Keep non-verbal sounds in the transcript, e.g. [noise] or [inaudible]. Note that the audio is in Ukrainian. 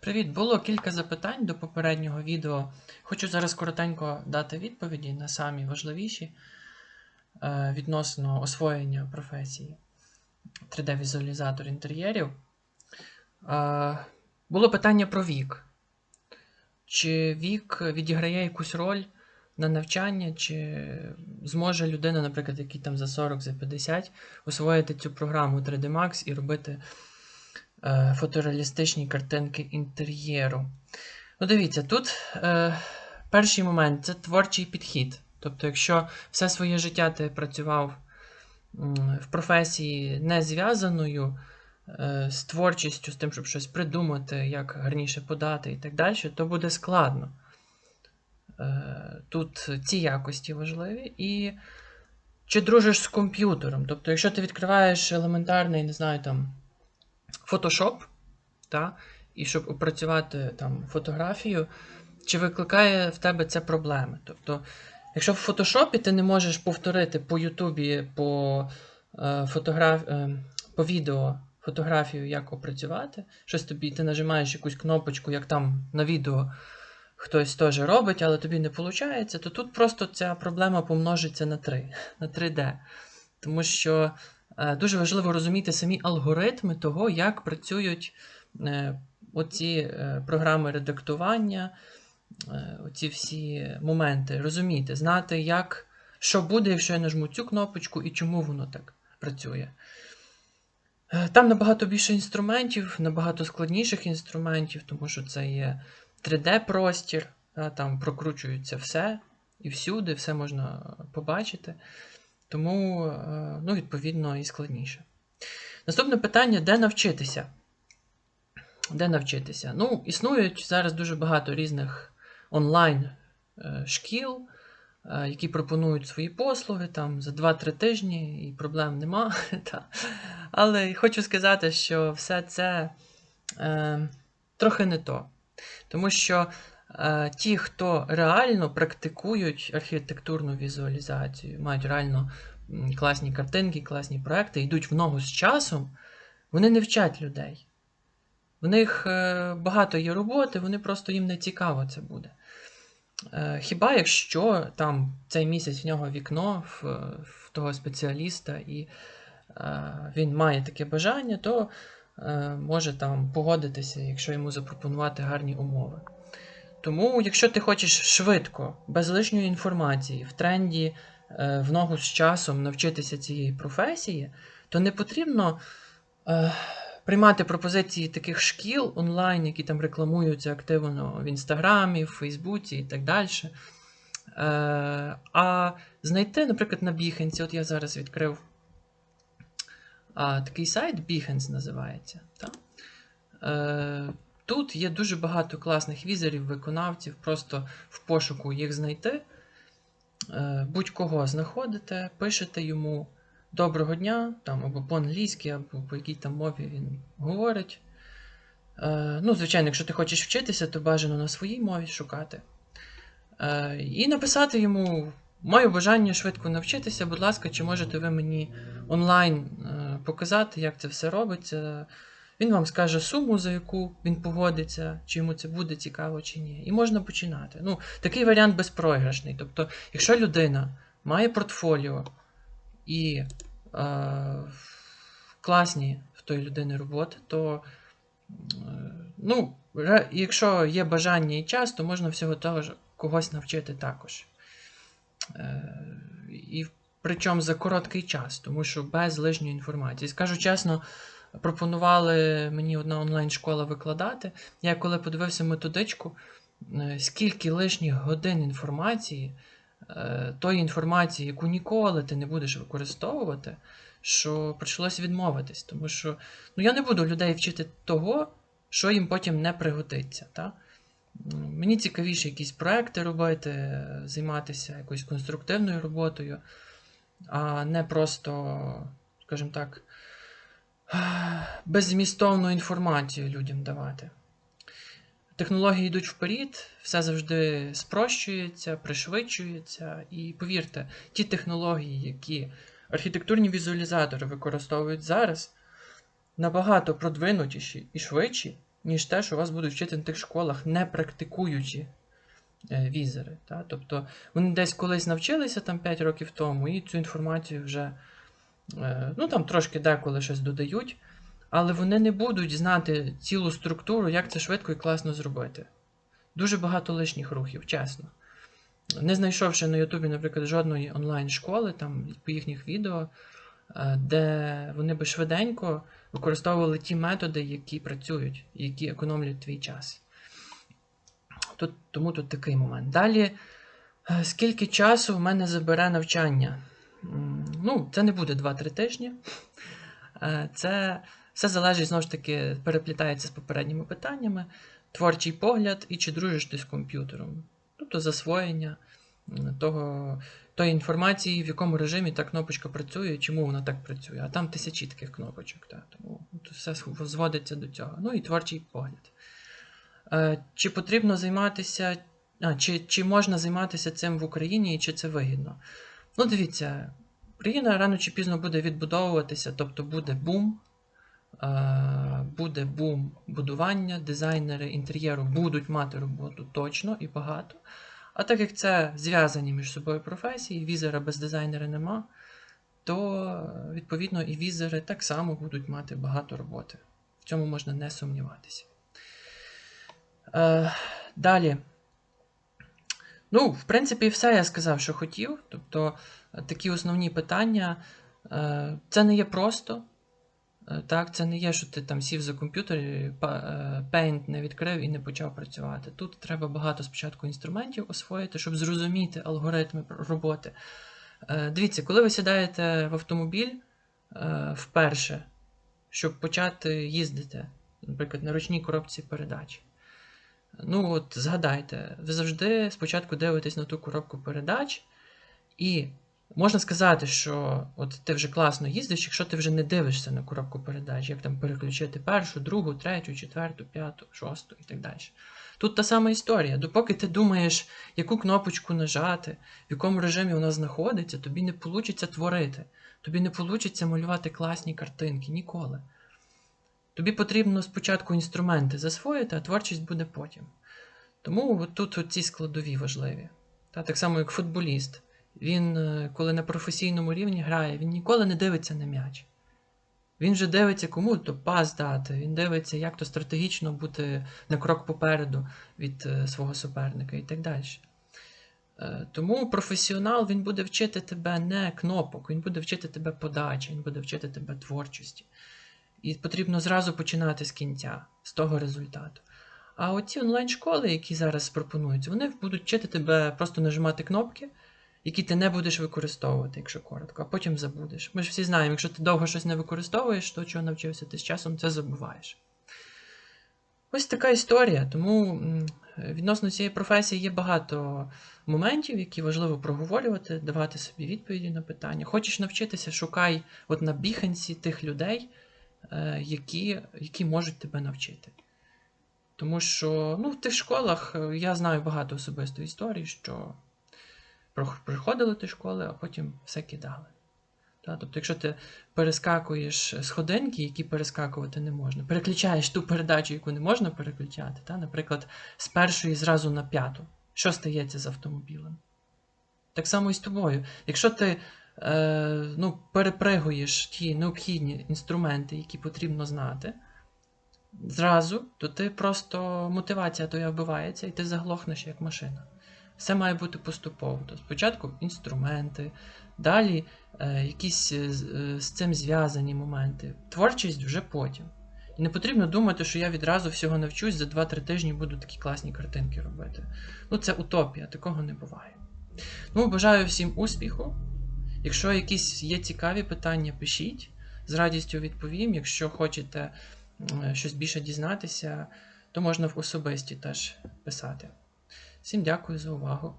Привіт! Було кілька запитань до попереднього відео. Хочу зараз коротенько дати відповіді на самі важливіші е, відносно освоєння професії 3D-візуалізатор інтер'єрів. Е, Було питання про вік. Чи вік відіграє якусь роль на навчання, чи зможе людина, наприклад, який там за 40, за 50, освоїти цю програму 3D Max і робити фотореалістичні картинки інтер'єру. Ну, дивіться, тут е, перший момент це творчий підхід. Тобто, якщо все своє життя ти працював в професії не зв'язаною е, з творчістю, з тим, щоб щось придумати, як гарніше подати і так далі, то буде складно. Е, Тут ці якості важливі. І чи дружиш з комп'ютером? Тобто, якщо ти відкриваєш елементарний, не знаю, там, Photoshop, та, і щоб опрацювати там фотографію, чи викликає в тебе це проблеми? Тобто, якщо в фотошопі ти не можеш повторити по Ютубі, по, е, фотограф... е, по відео фотографію, як опрацювати, щось тобі, ти нажимаєш якусь кнопочку, як там на відео хтось теж робить, але тобі не виходить, то тут просто ця проблема помножиться на 3, [laughs] на 3D. Тому що дуже важливо розуміти самі алгоритми того, як працюють е, оці е, програми редактування, е, оці всі моменти. Розуміти, знати, як, що буде, якщо я нажму цю кнопочку і чому воно так працює. Е, Там набагато більше інструментів, набагато складніших інструментів, тому що це є 3D-простір, там прокручується все і всюди, все можна побачити. Тому, е, ну, відповідно, і складніше. Наступне питання: де навчитися? Де навчитися? Ну, існують зараз дуже багато різних онлайн е, шкіл, е, які пропонують свої послуги там за 2-3 тижні, і проблем нема. [laughs] Але хочу сказати, що все це е, трохи не то. Тому що ті, хто реально практикують архітектурну візуалізацію, мають реально класні картинки, класні проекти, йдуть в ногу з часом, вони не вчать людей. В них е, багато є роботи, вони просто їм не цікаво це буде. Е, хіба якщо там цей місяць в нього вікно в, в того спеціаліста, і е, він має таке бажання, то е, може там погодитися, якщо йому запропонувати гарні умови. Тому, якщо ти хочеш швидко, без лишньої інформації, в тренді, е, в ногу з часом навчитися цієї професії, то не потрібно е, приймати пропозиції таких шкіл онлайн, які там рекламуються активно в Інстаграмі, в Фейсбуці і так далі. Е, а знайти, наприклад, на Behance, от я зараз відкрив а, такий сайт, Behance називається. Та? Е, тут є дуже багато класних візерів, виконавців, просто в пошуку їх знайти. Е, будь-кого знаходите, пишете йому доброго дня, там, або по-англійськи, або по якій там мові він говорить. Е, ну, звичайно, якщо ти хочеш вчитися, то бажано на своїй мові шукати. Е, і написати йому: маю бажання швидко навчитися, будь ласка, чи можете ви мені онлайн показати, як це все робиться. Він вам скаже суму, за яку він погодиться, чи йому це буде цікаво, чи ні. І можна починати. Ну, Такий варіант безпроіграшний. Тобто, якщо людина має портфоліо і е, класні в тої людини роботи, то е, ну, якщо є бажання і час, то можна всього того ж когось навчити також. Е, і причому за короткий час, тому що без лишньої інформації. Скажу чесно, пропонували мені одна онлайн-школа викладати. Я коли подивився методичку, е, скільки лишніх годин інформації, е, тої інформації, яку ніколи ти не будеш використовувати, що прийшлося відмовитись. Тому що ну, я не буду людей вчити того, що їм потім не пригодиться. Та? Мені цікавіше якісь проекти робити, займатися якоюсь конструктивною роботою, а не просто, скажімо так, беззмістовну інформацію людям давати. Технології йдуть вперед, все завжди спрощується, пришвидшується. І повірте, ті технології, які архітектурні візуалізатори використовують зараз, набагато продвинутіші і швидші, ніж те, що вас будуть вчити на тих школах, не практикуючи е, візери. Тобто вони десь колись навчилися там 5 років тому, і цю інформацію вже ну там трошки деколи щось додають, але вони не будуть знати цілу структуру, як це швидко і класно зробити. Дуже багато лишніх рухів, чесно. Не знайшовши на Ютубі, наприклад, жодної онлайн-школи, там по їхніх відео, е, де вони би швиденько використовували ті методи, які працюють, які економлять твій час. Тут, тому тут такий момент. Далі, е, скільки часу в мене забере навчання? Ну, це не буде 2-3 тижні. Е, Це все залежить, знову ж таки, переплітається з попередніми питаннями. Творчий погляд і чи дружиш ти з комп'ютером. Тобто засвоєння того, тої інформації, в якому режимі та кнопочка працює, чому вона так працює. А там тисячі таких кнопочок. Та, тому все зводиться до цього. Ну і творчий погляд. Е, Чи потрібно займатися, а, чи, чи можна займатися цим в Україні і чи це вигідно? Ну, дивіться, Україна рано чи пізно буде відбудовуватися, тобто буде бум, е, буде бум будування, дизайнери інтер'єру будуть мати роботу точно і багато. А так як це зв'язані між собою професії, візера без дизайнера нема, то відповідно і візери так само будуть мати багато роботи. В цьому можна не сумніватися. Е, далі. Ну, в принципі, все я сказав, що хотів. Тобто, е, такі основні питання. Е, це не є просто. Е, Так, це не є, що ти там сів за комп'ютер, Paint не відкрив і не почав працювати. Тут треба багато спочатку інструментів освоїти, щоб зрозуміти алгоритми роботи. Дивіться, коли ви сідаєте в автомобіль вперше, щоб почати їздити, наприклад, на ручній коробці передач. Ну, от згадайте, ви завжди спочатку дивитесь на ту коробку передач, і можна сказати, що от ти вже класно їздиш, якщо ти вже не дивишся на коробку передач, як там переключити першу, другу, третю, четверту, п'яту, шосту і так далі. Тут та сама історія. Допоки ти думаєш, яку кнопочку нажати, в якому режимі вона знаходиться, тобі не вийде творити. Тобі не вийде малювати класні картинки ніколи. Тобі потрібно спочатку інструменти засвоїти, а творчість буде потім. Тому тут ці складові важливі. Та, так само, як футболіст. Він, е, коли на професійному рівні грає, він ніколи не дивиться на м'яч. Він же дивиться, кому то пас дати, він дивиться, як то стратегічно бути на крок попереду від е, свого суперника і так далі. Е, Тому професіонал він буде вчити тебе не кнопок, він буде вчити тебе подачі, він буде вчити тебе творчості. І потрібно зразу починати з кінця, з того результату. А оці онлайн-школи, які зараз пропонуються, вони будуть вчити тебе просто нажимати кнопки, які ти не будеш використовувати, якщо коротко, а потім забудеш. Ми ж всі знаємо, якщо ти довго щось не використовуєш, то чого навчився, ти з часом це забуваєш. Ось така історія. Тому відносно цієї професії є багато моментів, які важливо проговорювати, давати собі відповіді на питання. Хочеш навчитися, шукай от на біханці тих людей, які, які можуть тебе навчити. Тому що ну, в тих школах е, я знаю багато особисто історій, що приходили ті школи, а потім все кидали. Тобто, якщо ти перескакуєш сходинки, які перескакувати не можна, переключаєш ту передачу, яку не можна переключати, та? наприклад, з першої зразу на п'яту, що стається з автомобілем? Так само і з тобою. Якщо ти е, ну, перепригуєш ті необхідні інструменти, які потрібно знати, зразу, то ти просто мотивація твоя вбивається і ти заглохнеш як машина. Все має бути поступово. Тобто спочатку інструменти, далі е, якісь е, з, е, цим зв'язані моменти. Творчість вже потім. І не потрібно думати, що я відразу всього навчусь, за 2-3 тижні буду такі класні картинки робити. Ну, це утопія, такого не буває. Ну, бажаю всім успіху. Якщо якісь є цікаві питання, пишіть. З радістю відповім. Якщо хочете щось більше дізнатися, то можна в особисті теж писати. Всім дякую за увагу.